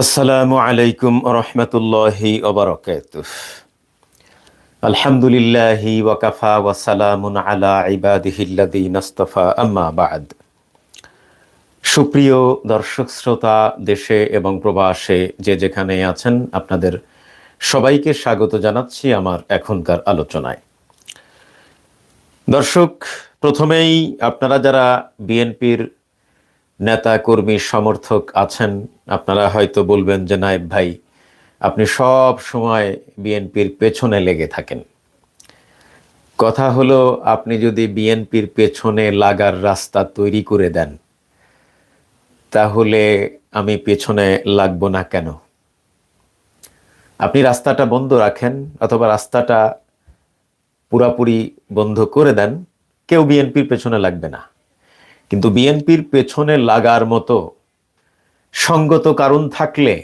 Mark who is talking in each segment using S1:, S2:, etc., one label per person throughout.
S1: আসসালামু আলাইকুম রহমতুল্লাহি ওবরকাত আলহামদুলিল্লাহি ওয়াকাফা ওয়াসালামুন আলা ইবাদিহিল্লাদি নাস্তফা আম্মা বাদ। সুপ্রিয় দর্শক, শ্রোতা, দেশে এবং প্রবাসে যে যেখানে আছেন, আপনাদের সবাইকে স্বাগত জানাচ্ছি আমার এখনকার আলোচনায়। দর্শক, প্রথমেই আপনারা যারা বিএনপির নেতা কর্মী সমর্থক আছেন। আপনারা হয়তো বলবেন যে, নায়েব ভাই, আপনি সব সময় বিএনপির পেছনে লেগে থাকেন। কথা হলো, আপনি যদি বিএনপির পেছনে লাগার রাস্তা তৈরি করে দেন, তাহলে আমি পেছনে লাগবো না কেন? আপনি রাস্তাটা বন্ধ রাখেন অথবা রাস্তাটা পুরাপুরি বন্ধ করে দেন, কেউ বিএনপির পেছনে লাগবে না। কিন্তু বিএনপির পেছনে লাগার মতো সঙ্গত কারণ থাকলে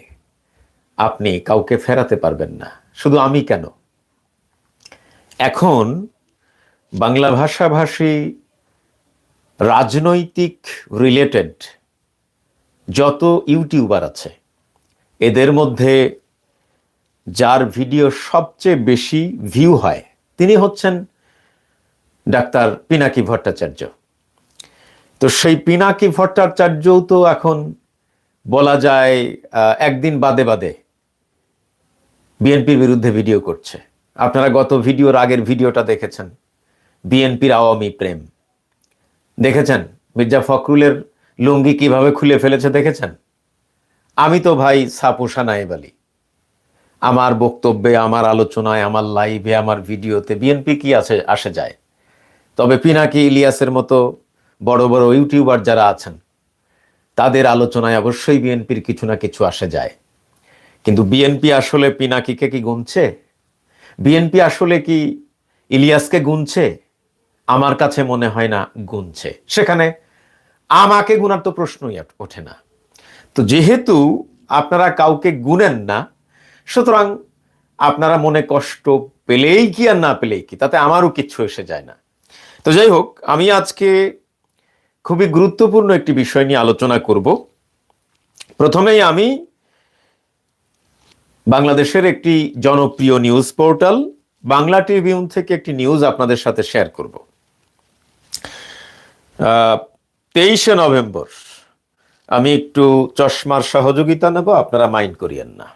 S1: আপনি কাউকে ফেরাতে পারবেন না। শুধু আমি কেন? এখন বাংলা ভাষাভাষী রাজনৈতিক রিলেটেড যত ইউটিউবার আছে, এদের মধ্যে যার ভিডিও সবচেয়ে বেশি ভিউ হয়, তিনি হচ্ছেন ডাক্তার পিনাকি ভট্টাচার্য। তো সেই পিনাকি ভট্টাচার্যও তো এখন বলা যায় একদিন বাদে বাদে বিএনপির বিরুদ্ধে ভিডিও করছে। আপনারা গত ভিডিওর আগের ভিডিওটা দেখেছেন, বিএনপির আওয়ামী প্রেম। দেখেছেন মির্জা ফখরুলের লুঙ্গি কীভাবে খুলে ফেলেছে দেখেছেন? আমি তো ভাই সাপোসা নায়েব আলী। আমার বক্তব্যে, আমার আলোচনায়, আমার লাইভে, আমার ভিডিওতে বিএনপি কি আসে আসে যায়? তবে পিনাকি ইলিয়াসের মতো বড় বড় ইউটিউবার যারা আছেন, তাদের আলোচনায় অবশ্যই বিএনপির কিছু না কিছু আসে যায়। কিন্তু বিএনপি আসলে পিনাকিকে কি গুনছে? বিএনপি আসলে কি ইলিয়াসকে গুনছে? আমার কাছে মনে হয় না গুনছে। সেখানে আমাকে গুনার তো প্রশ্নই ওঠে না। তো যেহেতু আপনারা কাউকে গুনেন না, সুতরাং আপনারা মনে কষ্ট পেলেই কি আর না পেলেই কি? তাতে আমারও কিচ্ছু এসে যায় না। তো যাই হোক, আমি আজকে খুবই গুরুত্বপূর্ণ একটি বিষয় নিয়ে আলোচনা করব। প্রথমেই আমি বাংলাদেশের একটি জনপ্রিয় নিউজ পোর্টাল, বাংলা ট্রিবিউন থেকে একটি নিউজ আপনাদের সাথে শেয়ার করব। তেইশে নভেম্বর, আমি একটু চশমার সহযোগিতা নেব, আপনারা মাইন্ড করিয়েন না।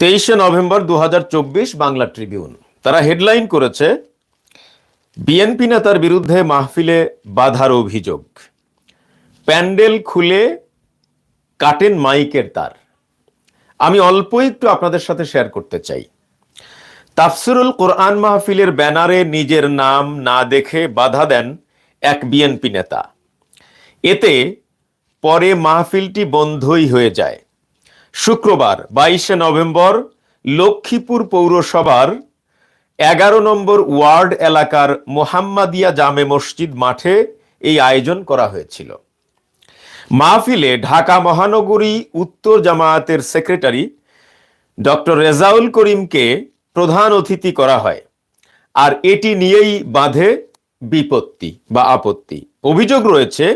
S1: তেইশে নভেম্বর দু হাজার চব্বিশ, বাংলা ট্রিবিউন। তারা হেডলাইন করেছে বিএনপি নেতার বিরুদ্ধে মাহফিলে বাধার অভিযোগ। প্যান্ডেল খুলে কাটেন মাইকের তার। আমি অল্প একটু আপনাদের সাথে শেয়ার করতে চাই। তাফসিরুল কোরআন মাহফিলের ব্যানারে নিজের নাম না দেখে বাধা দেন এক বিএনপি নেতা। এতে পরে মাহফিলটি বন্ধই হয়ে যায়। শুক্রবার বাইশে নভেম্বর লক্ষ্মীপুর পৌরসভার এগারো নম্বর ওয়ার্ড এলাকার মোহাম্মদিয়া জামে মসজিদ মাঠে এই আয়োজন করা হয়েছিল। মাহফিলে ঢাকা মহানগরী উত্তর জামায়াতের সেক্রেটারি ডক্টর রেজাউল করিমকে প্রধান অতিথি করা হয়, আর এটি নিয়েই বাঁধে বিপত্তি বা আপত্তি। অভিযোগ রয়েছে,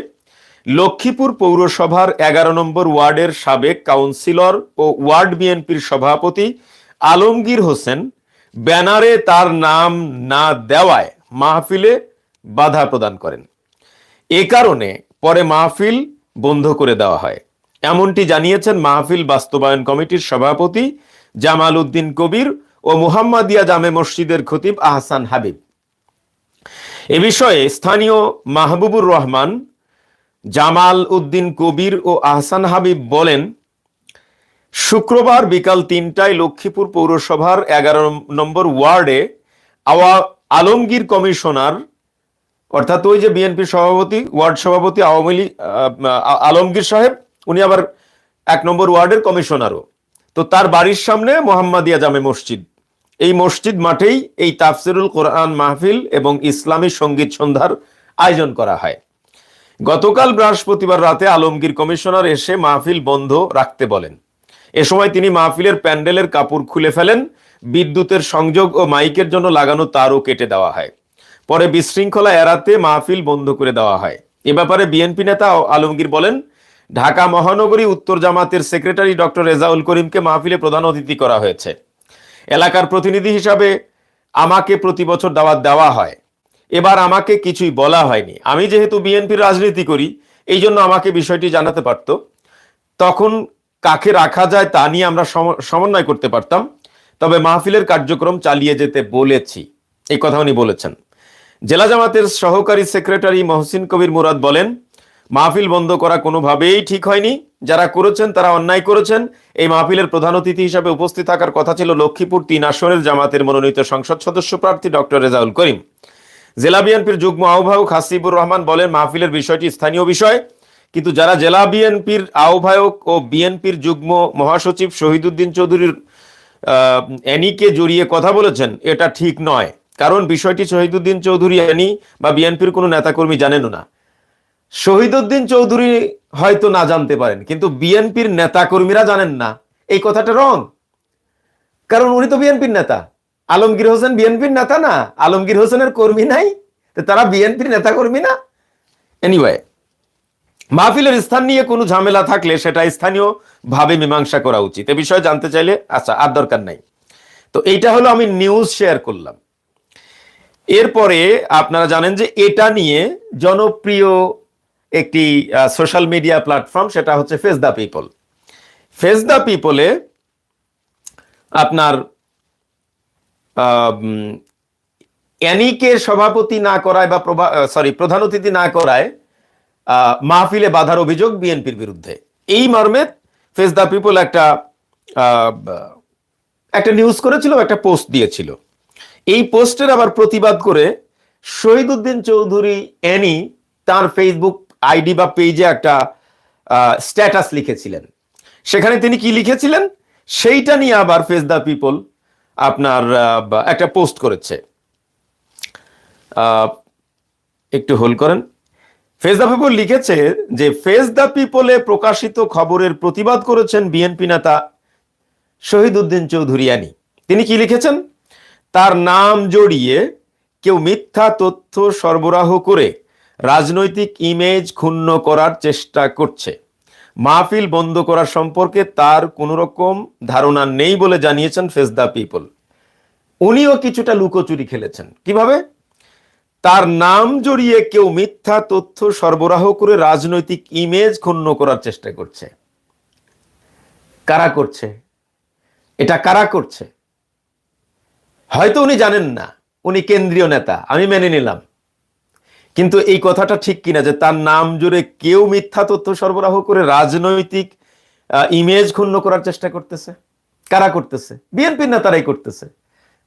S1: লক্ষ্মীপুর পৌরসভার এগারো নম্বর ওয়ার্ডের সাবেক কাউন্সিলর ও ওয়ার্ড বিএনপির সভাপতি আলমগীর হোসেন ব্যানারে তার নাম না দেওয়ায় মাহফিলে বাধা প্রদান করেন। এ কারণে পরে মাহফিল বন্ধ করে দেওয়া হয়। এমনটি জানিয়েছেন মাহফিল বাস্তবায়ন কমিটির সভাপতি জামাল উদ্দিন কবির ও মুহাম্মাদিয়া জামে মসজিদের খতিব আহসান হাবিব। এ বিষয়ে স্থানীয় মাহবুবুর রহমান, জামাল উদ্দিন কবির ও আহসান হাবিব বলেন শুক্রবার বিকাল তিনটায় লক্ষ্মীপুর পৌরসভার এগারো নম্বর ওয়ার্ডে আওয়া আলমগীর কমিশনার, অর্থাৎ ওই যে বিএনপি সভাপতি, ওয়ার্ড সভাপতি আওয়ামী লীগ আলমগীর সাহেব, উনি আবার এক নম্বর ওয়ার্ডের কমিশনারও। তো তার বাড়ির সামনে মোহাম্মদিয়া জামে মসজিদ। এই মসজিদ মাঠেই এই তাফসিরুল কোরআন মাহফিল এবং ইসলামী সংগীত সন্ধ্যার আয়োজন করা হয়। গতকাল বৃহস্পতিবার রাতে আলমগীর কমিশনার এসে মাহফিল বন্ধ রাখতে বলেন। এ সময় তিনি মাহফিলের প্যান্ডেলের কাপড় খুলে ফেলেন, বিদ্যুতের সংযোগ ও মাইকের জন্য লাগানো তারও কেটে দেওয়া হয়। পরে বিশৃঙ্খলা এড়াতে মাহফিল বন্ধ করে দেওয়া হয়। এ ব্যাপারে বিএনপি নেতা আলমগীর বলেন, ঢাকা মহানগরী উত্তর জামাতের সেক্রেটারি ডক্টর রেজাউল করিমকে মাহফিলে প্রধান অতিথি করা হয়েছে। এলাকার প্রতিনিধি হিসাবে আমাকে প্রতি বছর দাওয়াত দেওয়া হয়। এবার আমাকে কিছুই বলা হয়নি। আমি যেহেতু বিএনপির রাজনীতি করি, এই জন্য আমাকে বিষয়টি জানাতে পারতো। তখন কাকে রাখা যায় তা নিয়ে আমরা সম- সমন্বয় করতে পারতাম। তবে মাহফিলের কার্যক্রম চালিয়ে যেতে বলেছি। এই কথা উনি বলেছেন। জেলা জামাতের সহকারী সেক্রেটারি মহসিন কবির মুরাদ বলেন, মাহফিল বন্ধ করা কোনোভাবেই ঠিক হয়নি। যারা করেছেন, তারা অন্যায় করেছেন। এই মাহফিলের প্রধান অতিথি হিসাবে উপস্থিত থাকার কথা ছিল লক্ষ্মীপুর তিন আসনের জামাতের মনোনীত সংসদ সদস্য প্রার্থী ডক্টর রেজাউল করিম। জেলা বিএনপির যুগ্ম আহ্বায়ক হাসিবুর রহমান বলেন, মাহফিলের বিষয়টি স্থানীয় বিষয়। কিন্তু যারা জেলা বিএনপির আহ্বায়ক ও বিএনপির যুগ্ম মহাসচিব শহীদুদ্দিন চৌধুরীর অ্যানিকে জড়িয়ে কথা বলেছেন, এটা ঠিক নয়। কারণ বিষয়টি শহীদুদ্দিন চৌধুরী অ্যানি বা বিএনপির কোনো নেতাকর্মী জানেনও না। শহীদুদ্দিন চৌধুরী হয়তো না জানতে পারেন, কিন্তু বিএনপির নেতাকর্মীরা জানেন না। এই কথাটা রং। কারণ উনি তো বিএনপির নেতা। আলমগীর হোসেন বিএনপির নেতা না। আলমগীর হোসেনের কর্মী নাই। তারা বিএনপির নেতা কর্মী না। এনিওয়ে মাহফিলের স্থান নিয়ে কোনো ঝামেলা থাকলে সেটা স্থানীয় ভাবে মীমাংসা করা উচিত। এ বিষয়ে জানতে চাইলে আচ্ছা আর দরকার নাই। তো এইটা হলো আমি নিউজ শেয়ার করলাম। এরপরে আপনারা জানেন যে এটা নিয়ে জনপ্রিয় একটি সোশ্যাল মিডিয়া প্ল্যাটফর্ম সেটা হচ্ছে face the people face the পিপলে আপনার অ্যানিকে সভাপতি না করায় বা সরি প্রধান অতিথি না করায় মাহফিলে বাধার অভিযোগ বিএনপির বিরুদ্ধে। এই মর্মে ফেস দ্য পিপল একটা একটা নিউজ করেছিল, একটা পোস্ট দিয়েছিল। এই পোস্টের আবার প্রতিবাদ করে শহীদুদ্দিন চৌধুরী অ্যানি তার ফেসবুক আইডি বা পেজে একটা স্ট্যাটাস লিখেছিলেন। সেখানে তিনি কি লিখেছিলেন? সেইটা নিয়ে আবার ফেস দ্য পিপল আপনার একটা পোস্ট করেছে। একটু হোল্ড করেন। ফেস দ্য পিপল লিখেছে যে ফেস দ্য পিপলে প্রকাশিত খবরের প্রতিবাদ করেছেন বিএনপি নেতা শহীদুদ্দিন চৌধুরিয়ানি তিনি কি লিখেছেন? তার নাম জড়িয়ে কেউ মিথ্যা তথ্য সরবরাহ করে রাজনৈতিক ইমেজ ক্ষুণ্ণ করার চেষ্টা করছে। মাহফিল বন্ধ করার সম্পর্কে তার কোনো রকম ধারণা নেই বলে জানিয়েছেন ফেস দ্য পিপল উনিও কিছুটা লুকোচুরি খেলেছেন। কীভাবে? তার নাম জড়িয়ে কেউ মিথ্যা তথ্য সরবরাহ করে রাজনৈতিক ইমেজ ক্ষুণ্ণ করার চেষ্টা করছে। কারা করছে? এটা কারা করছে? হয়তো উনি জানেন না। উনি কেন্দ্রীয় নেতা, আমি মেনে নিলাম। কিন্তু এই কথাটা ঠিক কিনা যে তার নাম জুড়ে কেউ মিথ্যা তথ্য সরবরাহ করে রাজনৈতিক ইমেজ ক্ষুণ্ণ করার চেষ্টা করতেছে? কারা করতেছে? বিএনপির নেতারাই করতেছে।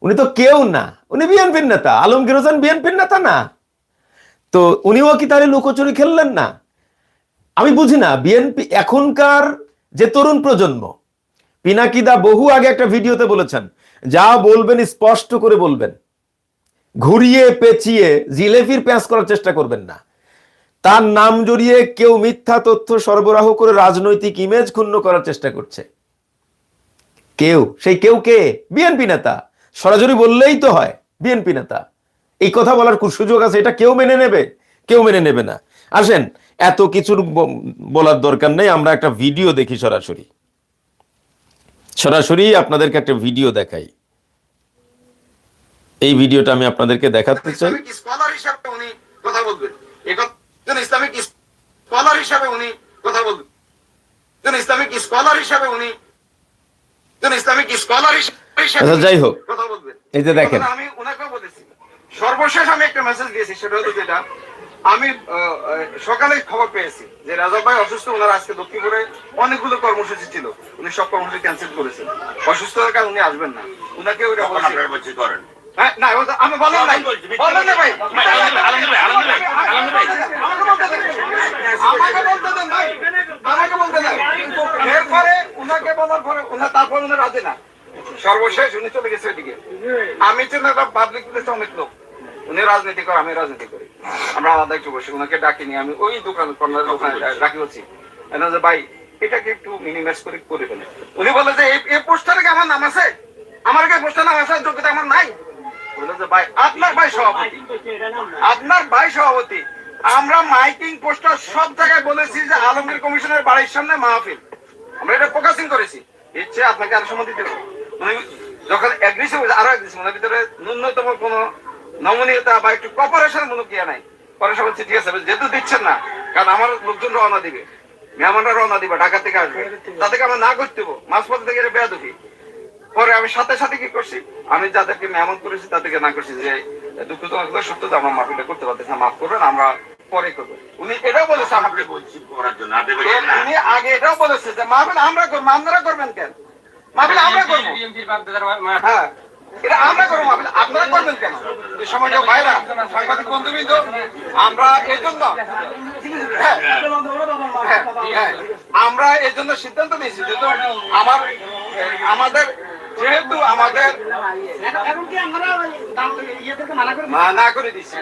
S1: উনি তো কেউ না। উনি বিএনপির নেতা, আলমগীর হোসেন বিএনপির নেতা না। তো উনিও কি তাহলে লুকোচুরি খেললেন না? আমি বুঝি না, বিএনপি এখনকার যে তরুণ প্রজন্ম, পিনাকিদা বহু আগে একটা ভিডিওতে বলেছেন, যা বলবেন, স্পষ্ট করে বলবেন। ঘুরিয়ে পেঁচিয়ে জিলেফির প্যাঁচ করার চেষ্টা করবেন না। তার নাম জড়িয়ে কেউ মিথ্যা তথ্য সরবরাহ করে রাজনৈতিক ইমেজ ক্ষুণ্ণ করার চেষ্টা করছে। কেউ, সেই কেউ কে? বিএনপি নেতা। সরাসরি বললেই তো হয় বিএনপি নেতা। এই কথা বলার সুযোগ আছে, এটা কেউ মেনে নেবে? কেউ মেনে নেবে না। আসেন, এত কিছুর বলার দরকার নেই, আমরা একটা ভিডিও দেখি সরাসরি। সরাসরি আপনাদেরকে একটা ভিডিও দেখাই। এই ভিডিওটা আমি আপনাদেরকে দেখাতে চাই।
S2: স্কলার হিসাবে উনি কথা বলবেন। ইসলামিক স্কলার হিসাবে উনি কথা বলবেন। ইসলামিক স্কলার হিসাবে উনি ইসলামিক স্কলার হিসাবে
S1: আচ্ছা, যাই হোক। এই যে দেখেন।
S2: আমি ওনাকে বলেছি। সর্বশেষ আমি একটা মেসেজ দিয়েছি সেটা হলো যেটা আমি সকালে খবর পেয়েছি যে রাজা ভাই অসুস্থ ওনার আজকে দক্ষিণপুরে অনেকগুলো কর্মসূচি ছিল। উনি সব কর্মসূচি ক্যান্সেল করেছেন। অসুস্থতার কারণে উনি আসবেন না। উনাকে ওইটা
S3: তখন
S2: বলছি।
S3: করেন।
S2: হ্যাঁ, না আমি বললাম নাই। বললাম না ভাই।
S3: আলহামদুলিল্লাহ, আলহামদুলিল্লাহ, আলহামদুলিল্লাহ।
S2: আমাকে বলতে দেন ভাই আমাকে বলতে দেন এরপরে উনাকে বলার পরে উনা তারপর উনি রাজি না। সর্বশেষ উনি চলে গেছে ওইদিকে আমি ছিলাম একটা পাবলিক প্লেসে অনেক লোক। উনি রাজনীতি করে আমি রাজনীতি করি। আমরা আলাদা একটু বসে উনাকে ডাকিনি আমি ওই দোকান কর্নার দোকানে ডাকি হচ্ছি যে ভাই এটাকে একটু মিনিমাইজ করে করে ফেলে। উনি বলে যে এই- পোস্টারে কি আমার নাম আছে? আমার কি পোস্টার নাম আছে? যোগ্যতা আমার নাই? বলে যে ভাই আপনার ভাই সভাপতি। আপনার ভাই সভাপতি। আমরা মাইকিং পোস্টার সব জায়গায় বলেছি যে আলমগীর কমিশনের বাড়ির সামনে মাহফিল। আমরা এটা ফোকাসিং করেছি। ইচ্ছে আপনাকে আরও সময় দিতে যখন অ্যাগ্রেসিভ আরও অ্যাগ্রেসিভ ওনার ভিতরে ন্যূনতম কোনো নমনীয়তা বা একটু কপারেশন মনে কিয়া নাই। পরে সবাই ঠিক আছে যেহেতু দিচ্ছেন না কারণ আমার লোকজন রওনা দিবে। মেহমানরা রওনা দিবে ঢাকা থেকে আসবে। তাদেরকে আমরা না করতে দেবো। মাঝপথে থেকে এটা বেয়াদবি। পরে আমি সাথে সাথে কি করছি? আমি যাদেরকে মেহমান করেছি তাদেরকে না করছি যে দুঃখজনক সত্য যে আমরা মাফিটা করতে পারতেছি না মাফ করবেন আমরা পরে করব। উনি এটাও বলেছে আমাকে
S3: বলছি করার জন্য
S2: উনি আগে এটাও বলেছে যে মাহফিল আমরা আপনারা করবেন কেন? মাহফিল আমরা করব। হ্যাঁ এটা আমরা করব মাহফিল। আপনারা করবেন কেন? এই সময় ভাইরা সাংবাদিক বন্ধুবৃন্দ আমরা এই জন্য হ্যাঁ, হ্যাঁ, হ্যাঁ, আমরা এই জন্য সিদ্ধান্ত নিয়েছি যেহেতু আমার আমাদের যেহেতু আমাদের না- না করে দিচ্ছি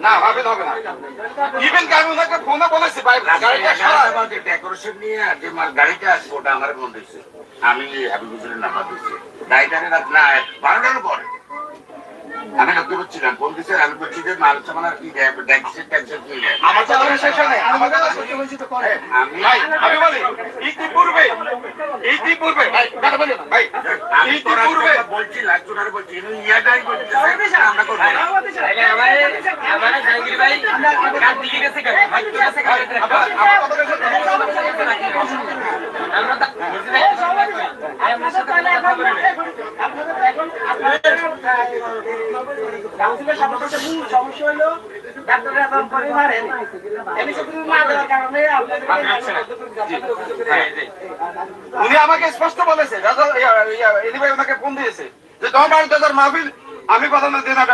S2: না হবে হবে না। ইভেন আমি ওনাকে ফোনে বলেছি ভাই গাড়িটা।
S3: ডেকোরেশন নিয়ে যে আমার গাড়িটা আসবে ওটা আমার ফোন দিচ্ছে আমি হাবিবুজুরের নাম্বার দিচ্ছি রাত না বারোটার পরে। আমি লক্ষ্য করছিলাম মাল সামান আর কি ট্যাক্সি ট্যাক্সি নিয়ে
S2: আমার চালানোর শেষ নাই। আমাদের
S3: আমি
S2: ভাই, আমি বলি, ইতিপূর্বে, ইতিপূর্বে, ভাই, কথা বলি না, ভাই,
S3: আমি তোরা
S2: ইতিপূর্বে,
S3: বলছি লাস্টটার বলছি ইনি ইয়াটাই করতেছে আমরা করব না
S2: আপনার- উনি আমাকে স্পষ্ট বলেছে ওনাকে ফোন দিয়েছে যে তোমার যার মাহফিল, আমি অতিথি না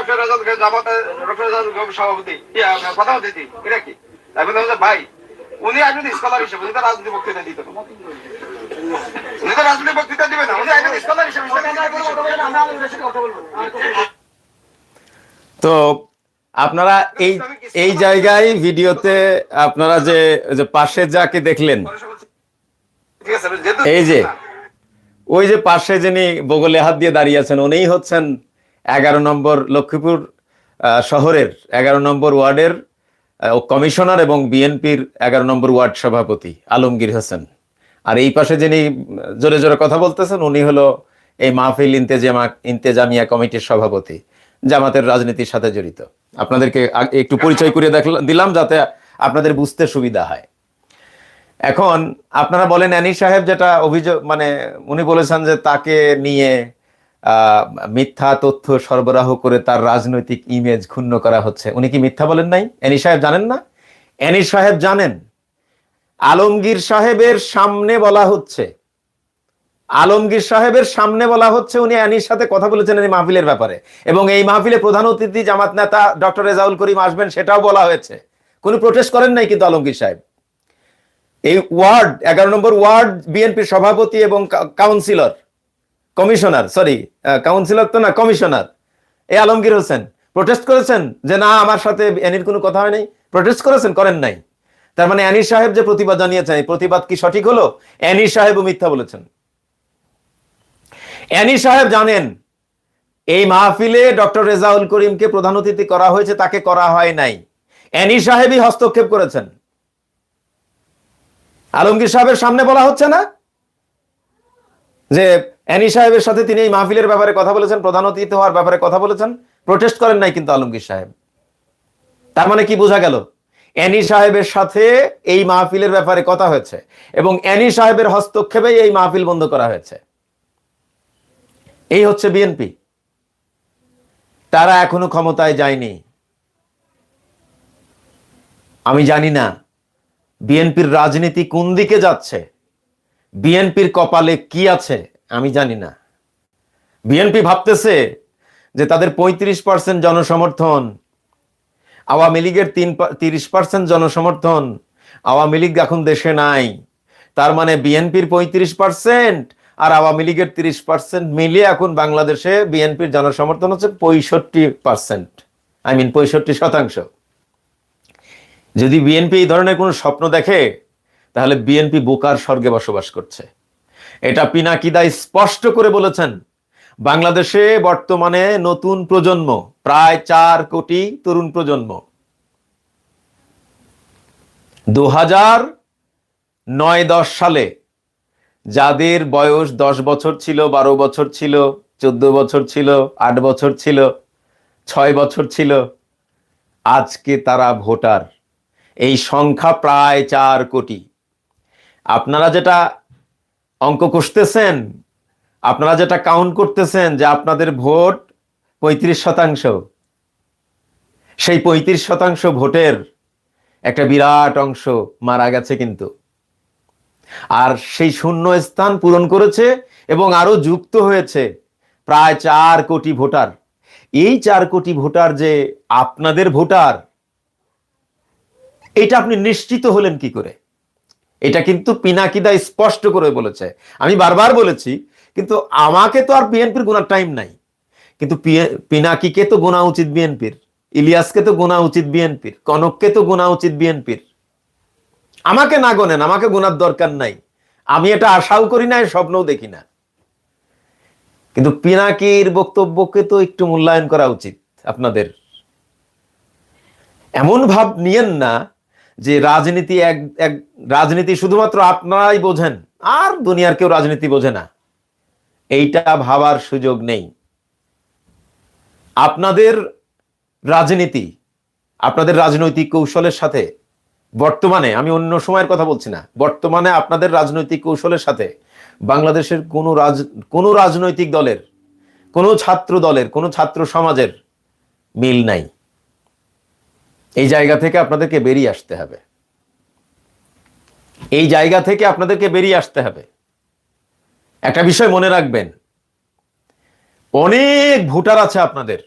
S2: জামাতে ডক্টর রাজাদ সভাপতি প্রধান অতিথি, এটা কি? আমি ভাই, উনি একজন স্কলার হিসেবে, উনি তো রাজনীতি বক্তৃতা দিত উনি তো রাজনীতি বক্তৃতা দিবে না, উনি একজন স্কলার হিসেবে।
S4: কথা
S1: তো আপনারা এই এই জায়গায় ভিডিওতে আপনারা যে পাশে যাকে দেখলেন, এই যে, ওই যে পাশে যিনি বগলে হাত দিয়ে দাঁড়িয়ে আছেন, উনিই হচ্ছেন এগারো নম্বর লক্ষ্মীপুর শহরের এগারো নম্বর ওয়ার্ডের কমিশনার এবং বিএনপির এগারো নম্বর ওয়ার্ড সভাপতি আলমগীর হোসেন। আর এই পাশে যিনি জোরে জোরে কথা বলতেছেন, উনি হলো এই মাহফিল ইন্তেজামা, ইন্তেজামিয়া কমিটির সভাপতি। জামাতের রাজনীতির সাথে জড়িত। আপনাদেরকে একটু পরিচয় করিয়ে দিলাম যাতে আপনাদের বুঝতে সুবিধা হয়। এখন আপনারা বলেন অ্যানি সাহেব যেটা অভিযোগ মানে উনি বলেছেন যে তাকে নিয়ে মিথ্যা তথ্য সরবরাহ করে তার রাজনৈতিক ইমেজ ক্ষুণ্ণ করা হচ্ছে। উনি কি মিথ্যা বলেন নাই? অ্যানি সাহেব জানেন না? অ্যানি সাহেব জানেন। আলমগীর সাহেবের সামনে বলা হচ্ছে আলমগীর সাহেবের সামনে বলা হচ্ছে উনি অ্যানির সাথে কথা বলেছেন এই মাহফিলের ব্যাপারে। এবং এই মাহফিলে প্রধান অতিথি জামাত নেতা ডক্টর রেজাউল করিম আসবেন, সেটাও বলা হয়েছে। কোনো প্রোটেস্ট করেন নাই কিন্তু আলমগীর সাহেব। এই ওয়ার্ড, এগারো নম্বর ওয়ার্ড, বিএনপির সভাপতি এবং কাউন্সিলর, কমিশনার সরি কাউন্সিলর তো না, কমিশনার এই আলমগীর হোসেন। প্রোটেস্ট করেছেন যে না, আমার সাথে অ্যানির কোনো কথা হয় নাই প্রোটেস্ট করেছেন, করেন নাই। তার মানে অ্যানির সাহেব যে প্রতিবাদ জানিয়েছেন, এই প্রতিবাদ কি সঠিক হলো? অ্যানির সাহেবও মিথ্যা বলেছেন। অ্যানি সাহেব জানেন, এই মাহফিলে ডক্টর রেজাউল করিমকে প্রধান অতিথি করা হয়েছে, তাকে করা হয় নাই। অ্যানি সাহেবই হস্তক্ষেপ করেছেন। আলমগীর সাহেবের সামনে বলা হচ্ছে না? যে অ্যানি সাহেবের সাথে তিনি এই মাহফিলের ব্যাপারে কথা বলেছেন, প্রধান অতিথি হওয়ার ব্যাপারে কথা বলেছেন, প্রোটেস্ট করেন নাই কিন্তু আলমগীর সাহেব। তার মানে কি বোঝা গেল? অ্যানি সাহেবের সাথে এই মাহফিলের ব্যাপারে কথা হয়েছে এবং অ্যানি সাহেবের হস্তক্ষেপে এই মাহফিল বন্ধ করা হয়েছে। এই হচ্ছে বিএনপি তারা এখনও ক্ষমতায় যায়নি। আমি জানি না বিএনপির রাজনীতি কোন দিকে যাচ্ছে বিএনপির কপালে কি আছে, আমি জানি না। বিএনপি ভাবতেছে যে তাদের পঁয়ত্রিশ পার্সেন্ট জনসমর্থন, আওয়ামী লীগের তিন তিরিশ পার্সেন্ট জনসমর্থন আওয়ামী লীগ এখন দেশে নাই। তার মানে বিএনপির পঁয়ত্রিশ পার্সেন্ট আর আওয়ামী লীগের তিরিশ পার্সেন্ট মিলিয়ে এখন বাংলাদেশে বিএনপির জনসমর্থন হচ্ছে পঁয়ষট্টি পার্সেন্ট আই মিন পঁয়ষট্টি শতাংশ। যদি বিএনপি এই ধরনের কোনো স্বপ্ন দেখে, তাহলে বিএনপি বোকার স্বর্গে বসবাস করছে। এটা পিনাকিদা স্পষ্ট করে বলেছেন। বাংলাদেশে বর্তমানে নতুন প্রজন্ম, প্রায় চার কোটি তরুণ প্রজন্ম। দু হাজার নয় দশ সালে যাদের বয়স দশ বছর ছিল, বারো বছর ছিল, চোদ্দ বছর ছিল, আট বছর ছিল, ছয় বছর ছিল, আজকে তারা ভোটার। এই সংখ্যা প্রায় চার কোটি। আপনারা যেটা অঙ্ক কষতেছেন, আপনারা যেটা কাউন্ট করতেছেন যে আপনাদের ভোট পঁয়ত্রিশ শতাংশ, সেই পঁয়ত্রিশ শতাংশ ভোটের একটা বিরাট অংশ মারা গেছে কিন্তু। আর সেই শূন্য স্থান পূরণ করেছে এবং আরও যুক্ত হয়েছে প্রায় চার কোটি ভোটার। এই চার কোটি ভোটার যে আপনাদের ভোটার, এটা আপনি নিশ্চিত হলেন কি করে? এটা কিন্তু পিনাকিদা স্পষ্ট করে বলেছে। আমি বারবার বলেছি, কিন্তু আমাকে তো আর বিএনপির গোনার টাইম নাই। কিন্তু পিনাকিকে তো গোনা উচিত বিএনপির, ইলিয়াসকে তো গোনা উচিত বিএনপির, কনককে তো গোনা উচিত বিএনপির। আমাকে না গোনেন, আমাকে গোনার দরকার নাই। আমি এটা আশাও করি না স্বপ্নও দেখি না। কিন্তু পিনাকির বক্তব্যকে তো একটু মূল্যায়ন করা উচিত আপনাদের। এমন ভাব নিয়েন না যে রাজনীতি এক এক, রাজনীতি শুধুমাত্র আপনারাই বোঝেন, আর দুনিয়ার কেউ রাজনীতি বোঝে না। এইটা ভাবার সুযোগ নেই। আপনাদের রাজনীতি, আপনাদের রাজনৈতিক কৌশলের সাথে বর্তমানে, আমি অন্য সময়ের কথা বলছি না, বর্তমানে আপনাদের রাজনৈতিক কৌশলের সাথে বাংলাদেশের কোনো রাজ, কোনো রাজনৈতিক দলের, কোনো ছাত্র দলের, কোনো ছাত্র সমাজের মিল নাই। এই জায়গা থেকে আপনাদেরকে বেরিয়ে আসতে হবে। এই জায়গা থেকে আপনাদেরকে বেরিয়ে আসতে হবে। একটা বিষয় মনে রাখবেন, অনেক ভোটার আছে আপনাদের,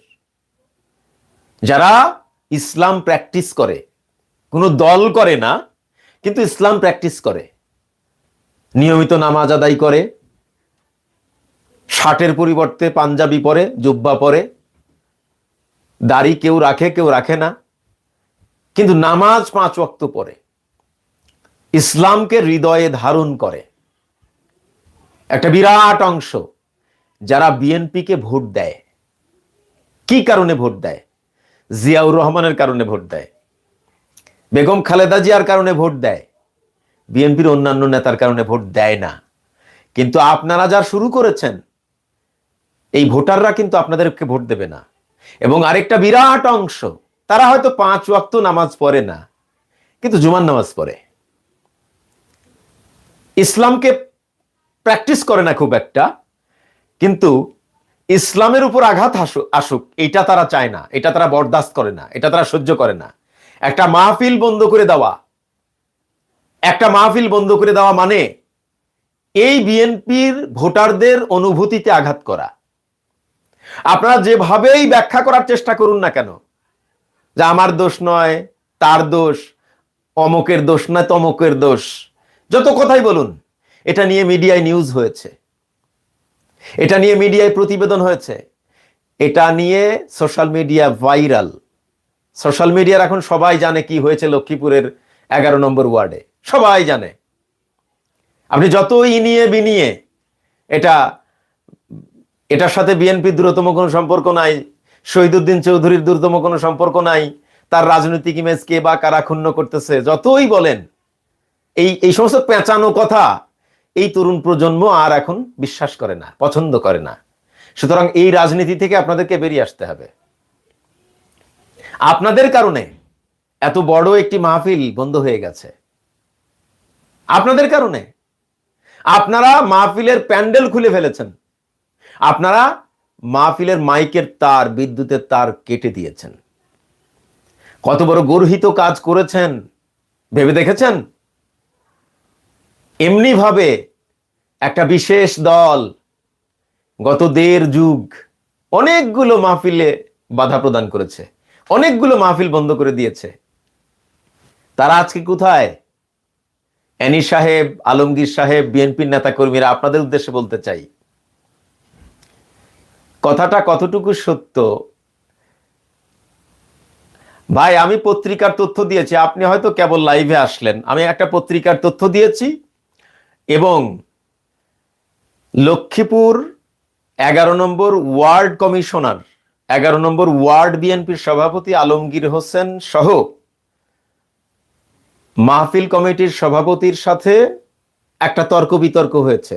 S1: যারা ইসলাম প্র্যাকটিস করে। কোনো দল করে না, কিন্তু ইসলাম প্র্যাকটিস করে। নিয়মিত নামাজ আদায় করে, শার্টের পরিবর্তে পাঞ্জাবি পরে, জুব্বা পরে, দাড়ি কেউ রাখে কেউ রাখে না, কিন্তু নামাজ পাঁচ ওয়াক্ত পরে। ইসলামকে হৃদয়ে ধারণ করে। একটা বিরাট অংশ যারা বিএনপিকে ভোট দেয়। কি কারণে ভোট দেয়? জিয়াউর রহমানের কারণে ভোট দেয়। বেগম খালেদা জিয়ার কারণে ভোট দেয়। বিএনপির অন্যান্য নেতার কারণে ভোট দেয় না। কিন্তু আপনারা যা শুরু করেছেন, এই ভোটাররা কিন্তু আপনাদেরকে ভোট দেবে না। এবং আরেকটা বিরাট অংশ, তারা হয়তো পাঁচ ওয়াক্ত নামাজ পড়ে না, কিন্তু জুমার নামাজ পড়ে। ইসলামকে প্র্যাকটিস করে না খুব একটা, কিন্তু ইসলামের উপর আঘাত আসুক আসুক, এটা তারা চায় না, এটা তারা বরদাস্ত করে না, এটা তারা সহ্য করে না। একটা মাহফিল বন্ধ করে দেওয়া। একটা মাহফিল বন্ধ করে দেওয়া মানে এই বিএনপির ভোটারদের অনুভূতিতে আঘাত করা। আপনারা যেভাবেই ব্যাখ্যা করার চেষ্টা করুন না কেন, যে আমার দোষ নয়, তার দোষ, অমকের দোষ নয় তমকের দোষ, যত কথাই বলুন, এটা নিয়ে মিডিয়ায় নিউজ হয়েছে। এটা নিয়ে মিডিয়ায় প্রতিবেদন হয়েছে। এটা নিয়ে সোশ্যাল মিডিয়া ভাইরাল সোশ্যাল মিডিয়ার এখন সবাই জানে কি হয়েছে লক্ষ্মীপুরের এগারো নম্বর ওয়ার্ডে। সবাই জানে। আপনি যতই নিয়ে বিনিয়ে, এটা, এটার সাথে বিএনপির দূরতম কোনো সম্পর্ক নাই, শহীদুদ্দিন চৌধুরীর দূরতম কোনো সম্পর্ক নাই, তার রাজনৈতিক ইমেজ কে বা কারা ক্ষুণ্ণ করতেছে, যতই বলেন, এই এই সমস্ত পেঁচানো কথা, এই তরুণ প্রজন্ম আর এখন বিশ্বাস করে না, পছন্দ করে না। সুতরাং এই রাজনীতি থেকে আপনাদেরকে বেরিয়ে আসতে হবে। আপনাদের কারণে এত বড় একটি মাহফিল বন্ধ হয়ে গেছে। আপনাদের কারণে। আপনারা মাহফিলের প্যান্ডেল খুলে ফেলেছেন। আপনারা মাহফিলের মাইকের তার, বিদ্যুতের তার কেটে দিয়েছেন। কত বড় গর্হিত কাজ করেছেন, ভেবে দেখেছেন? এমনি ভাবে একটা বিশেষ দল গত দেড় যুগ অনেকগুলো মাহফিলে বাধা প্রদান করেছে। অনেকগুলো মাহফিল বন্ধ করে দিয়েছে। তারা আজকে কোথায়? অ্যানি সাহেব, আলমগীর সাহেব, বিএনপির নেতা কর্মীরা আপনাদের উদ্দেশ্যে বলতে চাই। কথাটা কতটুকু সত্য? ভাই, আমি পত্রিকার তথ্য দিয়েছি, আপনি হয়তো কেবল লাইভে আসলেন। আমি একটা পত্রিকার তথ্য দিয়েছি এবং লক্ষ্মীপুর এগারো নম্বর ওয়ার্ড কমিশনার এগারো নম্বর ওয়ার্ড বিএনপির সভাপতি আলমগীর হোসেন সহ মাহফিল কমিটির সভাপতির সাথে একটা তর্ক বিতর্ক হয়েছে।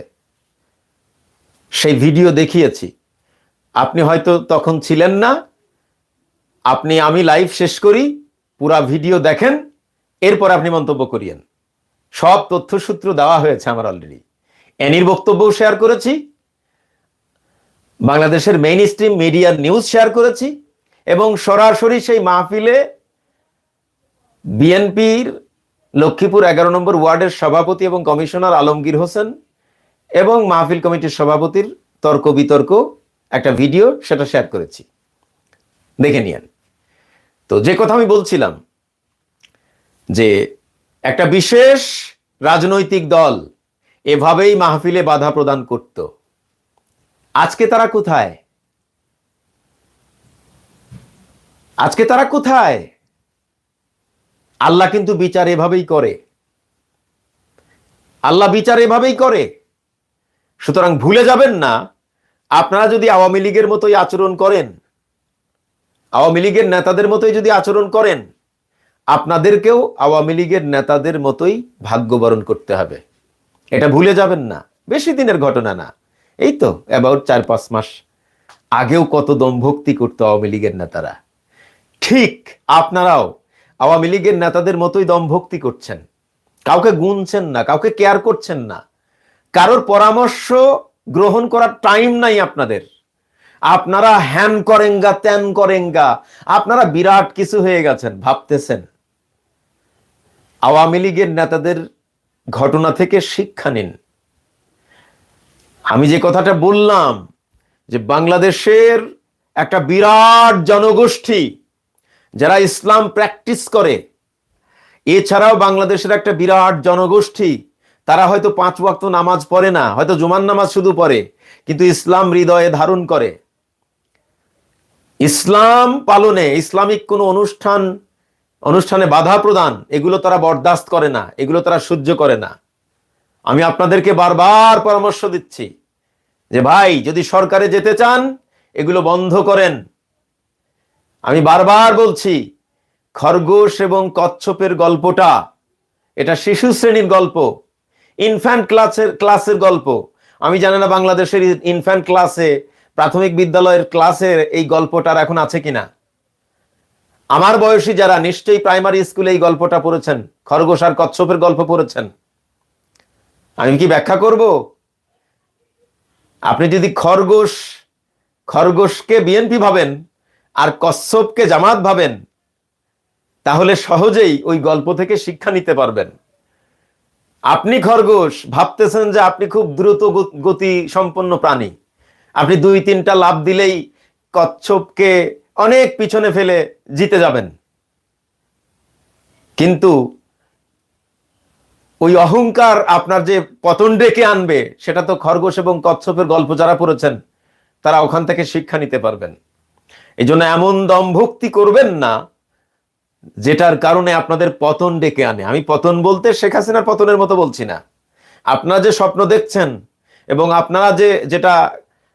S1: সেই ভিডিও দেখিয়েছি। আপনি হয়তো তখন ছিলেন না। আপনি, আমি লাইভ শেষ করি, পুরা ভিডিও দেখেন, এরপর আপনি মন্তব্য করিয়েন। সব তথ্যসূত্র দেওয়া হয়েছে আমার অলরেডি এনির বক্তব্যও শেয়ার করেছি। বাংলাদেশের মেইন স্ট্রিম মিডিয়ার নিউজ শেয়ার করেছি এবং সরাসরি সেই মাহফিলে বিএনপির লক্ষ্মীপুর এগারো নম্বর ওয়ার্ডের সভাপতি এবং কমিশনার আলমগীর হোসেন এবং মাহফিল কমিটির সভাপতির তর্ক বিতর্ক একটা ভিডিও সেটা শেয়ার করেছি। দেখে নিয়েন। তো যে কথা আমি বলছিলাম যে একটা বিশেষ রাজনৈতিক দল এভাবেই মাহফিলে বাধা প্রদান করত। আজকে তারা কোথায়? আজকে তারা কোথায়? আল্লাহ কিন্তু বিচার এভাবেই করে। আল্লাহ বিচার এভাবেই করে। সুতরাং ভুলে যাবেন না, আপনারা যদি আওয়ামী লীগের মতোই আচরণ করেন, আওয়ামী লীগের নেতাদের মতোই যদি আচরণ করেন, আপনাদেরকেও আওয়ামী লীগের নেতাদের মতোই ভাগ্যবরণ করতে হবে। এটা ভুলে যাবেন না। বেশি দিনের ঘটনা না। এই তো অ্যাবাউট চার, পাঁচ মাস আগেও কত দমভক্তি করতো আওয়ামী লীগের নেতারা। ঠিক আপনারাও আওয়ামী লীগের নেতাদের মতোই দমভক্তি করছেন। কাউকে গুনছেন না, কাউকে কেয়ার করছেন না। কারোর পরামর্শ গ্রহণ করার টাইম নাই আপনাদের। আপনারা হ্যান করেঙ্গা, ত্যান করেঙ্গা, আপনারা বিরাট কিছু হয়ে গেছেন, ভাবতেছেন। আওয়ামী লীগের নেতাদের ঘটনা থেকে শিক্ষা নিন। আমি যে কথাটা বললাম, যে বাংলাদেশের একটা বিরাট জনগোষ্ঠী যারা ইসলাম প্র্যাকটিস করে, এছাড়াও বাংলাদেশের একটা বিরাট জনগোষ্ঠী, তারা হয়তো পাঁচ ওয়াক্ত নামাজ পড়ে না, হয়তো জুমান নামাজ শুধু পড়ে, কিন্তু ইসলাম হৃদয়ে ধারণ করে। ইসলাম পালনে ইসলামিক কোনো অনুষ্ঠান, অনুষ্ঠানে বাধা প্রদান, এগুলো তারা বরদাস্ত করে না, এগুলো তারা সহ্য করে না। আমি আপনাদেরকে বারবার পরামর্শ দিচ্ছি যে ভাই, যদি সরকারে যেতে চান, এগুলো বন্ধ করেন। আমি বারবার বলছি, খরগোশ এবং কচ্ছপের গল্পটা, এটা শিশু শ্রেণির গল্প ইনফ্যান্ট ক্লাসের ক্লাসের গল্প। আমি জানি না বাংলাদেশের ইনফ্যান্ট ক্লাসে প্রাথমিক বিদ্যালয়ের ক্লাসের এই গল্পটার এখন আছে কিনা। আমার বয়সী যারা নিশ্চয়ই প্রাইমারি স্কুলে এই গল্পটা পড়েছেন, খরগোশ আর কচ্ছপের গল্প পড়েছেন। আমি কি ব্যাখ্যা করব? আপনি যদি খরগোশ, খরগোশকে বিএনপি ভাবেন আর কচ্ছপকে জামাত ভাবেন, তাহলে সহজেই ওই গল্প থেকে শিক্ষা নিতে পারবেন। আপনি খরগোশ, ভাবতেছেন যে আপনি খুব দ্রুত গতি সম্পন্ন প্রাণী। আপনি দুই, তিনটা লাভ দিলেই কচ্ছপকে অনেক পিছনে ফেলে জিতে যাবেন। কিন্তু ওই অহংকার আপনার যে পতন ডেকে আনবে, সেটা তো খরগোশ এবং কচ্ছপের গল্প যারা পড়েছেন, তারা ওখান থেকে শিক্ষা নিতে পারবেন। এই জন্য এমন দমভক্তি করবেন না, যেটার কারণে আপনাদের পতন ডেকে আনে। আমি পতন বলতে শেখ হাসিনার পতনের মতো বলছি না। আপনারা যে স্বপ্ন দেখছেন, এবং আপনারা যে, যেটা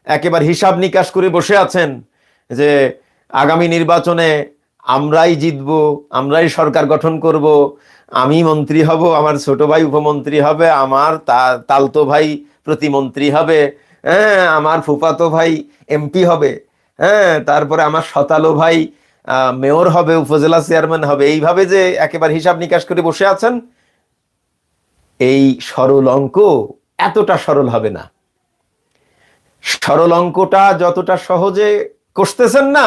S1: একেবারে হিসাব নিকাশ করে বসে আছেন, যে আগামী নির্বাচনে আমরাই জিতব, আমরাই সরকার গঠন করব আমি মন্ত্রী হব, আমার ছোট ভাই উপমন্ত্রী হবে, আমার তালতো ভাই প্রতিমন্ত্রী হবে হ্যাঁ আমার ফুফাতো ভাই এমপি হবে হ্যাঁ তারপরে আমার শতালো ভাই মেয়র হবে, উপজেলা চেয়ারম্যান হবে। এইভাবে যে একেবারে হিসাব নিকাশ করে বসে আছেন, এই সরল অঙ্ক এতটা সরল হবে না। সরল অঙ্কটা যতটা সহজে কষতেছেন না,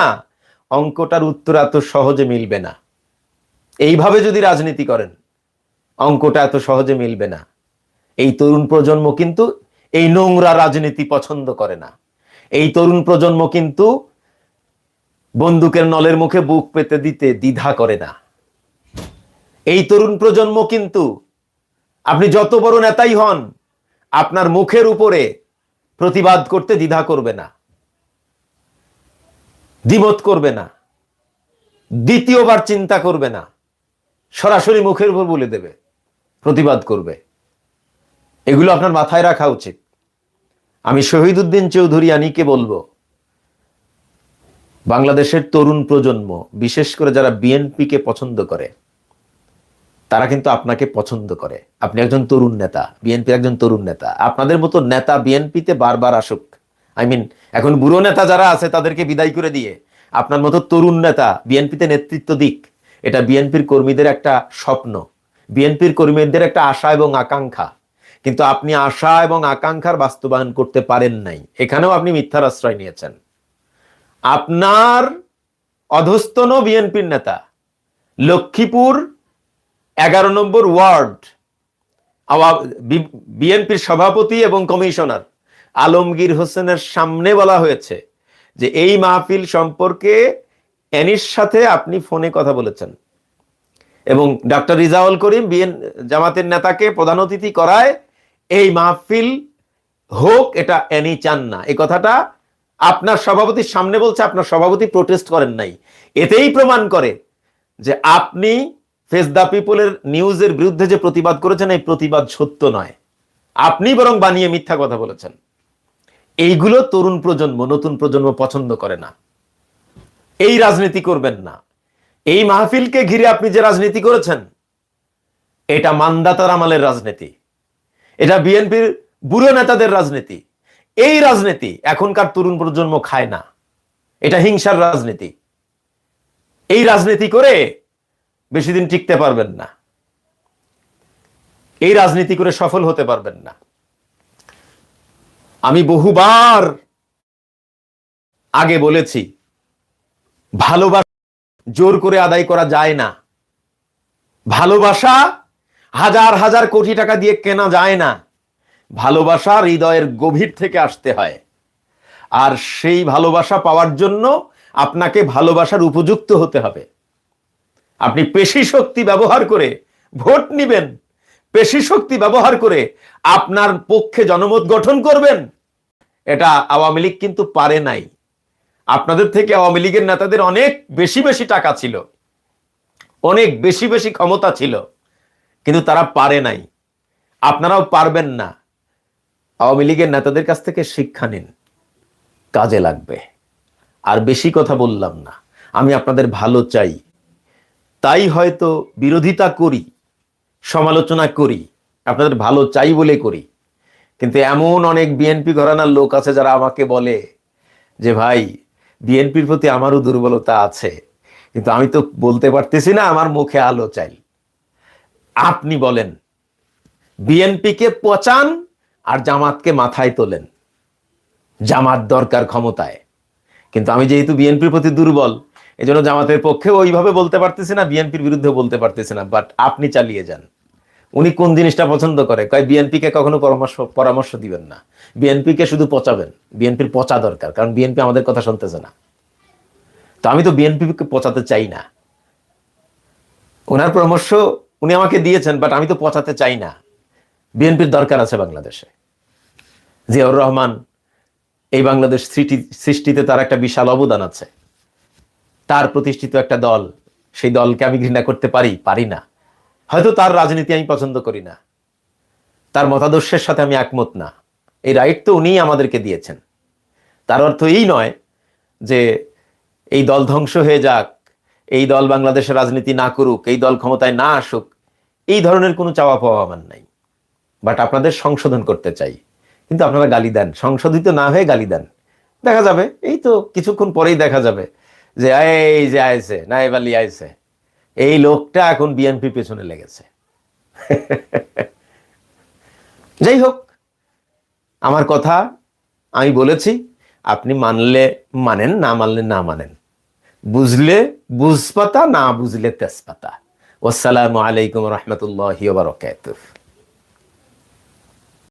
S1: অঙ্কটার উত্তর এত সহজে মিলবে না। এইভাবে যদি রাজনীতি করেন, অঙ্কটা এত সহজে মিলবে না। এই তরুণ প্রজন্ম কিন্তু এই নোংরা রাজনীতি পছন্দ করে না। এই তরুণ প্রজন্ম কিন্তু বন্দুকের নলের মুখে বুক পেতে দিতে দ্বিধা করে না। এই তরুণ প্রজন্ম কিন্তু আপনি যত বড় নেতাই হন, আপনার মুখের উপরে প্রতিবাদ করতে দ্বিধা করবে না। দ্বিমত করবে না। দ্বিতীয়বার চিন্তা করবে না। সরাসরি মুখের উপর বলে দেবে, প্রতিবাদ করবে। এগুলো আপনার মাথায় রাখা উচিত। আমি শহীদ উদ্দিন চৌধুরী আনিকে বলব, বাংলাদেশের তরুণ প্রজন্ম, বিশেষ করে যারা বিএনপিকে পছন্দ করে, তারা কিন্তু আপনাকে পছন্দ করে। আপনি একজন তরুণ নেতা, বিএনপির একজন তরুণ নেতা। আপনাদের মতো নেতা বিএনপিতে বারবার আসুক। আই মিন এখন বুড়ো নেতা যারা আছে, তাদেরকে বিদায় করে দিয়ে, আপনার মতো তরুণ নেতা বিএনপিতে নেতৃত্ব দিক। এটা বিএনপির কর্মীদের একটা স্বপ্ন। বিএনপির কর্মীদের একটা আশা এবং আকাঙ্ক্ষা। কিন্তু আপনি আশা এবং আকাঙ্ক্ষার বাস্তবায়ন করতে পারেন নাই। এখানেও আপনি মিথ্যার আশ্রয় নিয়েছেন। আপনার অধস্তন বিএনপির নেতা, লক্ষ্মীপুর এগারো নম্বর ওয়ার্ড বিএনপির সভাপতি এবং কমিশনার আলমগীর হোসেনের সামনে বলা হয়েছে যে এই মাহফিল সম্পর্কে এনির সাথে আপনি ফোনে কথা বলেছেন। এবং ডক্টর রিজাউল করিম বিএন জামাতের নেতাকে প্রধান অতিথি করায় এই মাহফিল হোক, এটা এনি চান না। এই কথাটা আপনার সভাপতির সামনে বলছে, আপনার সভাপতি প্রোটেস্ট করেন নাই। এতেই প্রমাণ করে যে আপনি ফেস দ্য পিপলের নিউজের বিরুদ্ধে যে প্রতিবাদ করেছেন, এই প্রতিবাদ সত্য নয়। আপনি বরং বানিয়ে মিথ্যা কথা বলেছেন। এইগুলো তরুণ প্রজন্ম, নতুন প্রজন্ম পছন্দ করে না। এই রাজনীতি করবেন না। এই মাহফিলকে ঘিরে আপনি যে রাজনীতি করেছেন, এটা মান্দাতার আমালের রাজনীতি। এটা বিএনপির বুড়ো নেতাদের রাজনীতি। এই রাজনীতি এখনকার তরুণ প্রজন্ম খায় না। এটা হিংসার রাজনীতি। এই রাজনীতি করে বেশি দিন টিকতে পারবেন না। এই রাজনীতি করে সফল হতে পারবেন না। আমি বহুবার আগে বলেছি ভালোবাসা জোর করে আদায় করা যায় না। ভালোবাসা হাজার হাজার কোটি টাকা দিয়ে কেনা যায় না। ভালোবাসা হৃদয়ের গভীর থেকে আসতে হয়। আর সেই ভালোবাসা পাওয়ার জন্য আপনাকে ভালোবাসার উপযুক্ত হতে হবে। আপনি পেশি শক্তি ব্যবহার করে ভোট নিবেন। পেশি শক্তি ব্যবহার করে আপনার পক্ষে জনমত গঠন করবেন। এটা আওয়ামী লীগ কিন্তু পারে নাই। আপনাদের থেকে আওয়ামী লীগের নেতাদের অনেক বেশি বেশি টাকা ছিল। অনেক বেশি বেশি ক্ষমতা ছিল। কিন্তু তারা পারে নাই। আপনারাও পারবেন না। আওয়ামী লীগের নেতাদের কাছ থেকে শিক্ষা নিন। কাজে লাগবে। আর বেশি কথা বললাম না। আমি আপনাদের ভালো চাই। তাই হয়তো বিরোধিতা করি, সমালোচনা করি, আপনাদের ভালো চাই বলে করি। কিন্তু এমন অনেক বিএনপি ঘরানার লোক আছে যারা আমাকে বলে যে, ভাই বিএনপির প্রতি আমারও দুর্বলতা আছে। কিন্তু আমি তো বলতে পারতেছি না, আমার মুখে আলো চাই। আপনি বলেন, বিএনপিকে পচান আর জামাতকে মাথায় তোলেন। জামাত দরকার ক্ষমতায়। কিন্তু আমি যেহেতু বিএনপির প্রতি দুর্বল এই জন্য জামাতের পক্ষে ওইভাবে বলতে পারতেছি না, বিএনপির বিরুদ্ধে বলতে পারতেছি না বাট আপনি চালিয়ে যান। উনি কোন জিনিসটা পছন্দ করে? কয়, বিএনপিকে কখনো পরামর্শ পরামর্শ দিবেন না। বিএনপিকে শুধু পচাবেন। বিএনপির পচা দরকার, কারণ বিএনপি আমাদের কথা শুনতেছে না। তো আমি তো বিএনপিকে পচাতে চাই না। ওনার পরামর্শ উনি আমাকে দিয়েছেন, বাট আমি তো পচাতে চাই না। বিএনপির দরকার আছে বাংলাদেশে। জিয়াউর রহমান, এই বাংলাদেশ সৃষ্টি- সৃষ্টিতে তার একটা বিশাল অবদান আছে। তার প্রতিষ্ঠিত একটা দল, সেই দলকে আমি ঘৃণা করতে পারি পারি না। হয়তো তার রাজনীতি আমি পছন্দ করি না। তার মতাদর্শের সাথে আমি একমত না। এই রাইট তো উনিই আমাদেরকে দিয়েছেন। তার অর্থ এই নয় যে এই দল ধ্বংস হয়ে যাক, এই দল বাংলাদেশের রাজনীতি না করুক, এই দল ক্ষমতায় না আসুক, এই ধরনের কোনো চাওয়া পাওয়া আমার নাই। বাট আপনাদের সংশোধন করতে চাই। কিন্তু আপনারা গালি দেন। সংশোধিত না হয়ে গালি দেন। দেখা যাবে, এই তো কিছুক্ষণ পরেই দেখা যাবে যে, এই যে আইছে নাইব আলী আইছে এই লোকটা এখন বিএনপি পেছনে লেগেছে। যাই হোক, আমার কথা আমি বলেছি, আপনি মানলে মানেন, না মানলে না মানেন। বুঝলে বুঝপাতা, না বুঝলে তেজপাতা। আসসালামু আলাইকুম রহমতুল্লাহ বারকাতুহ।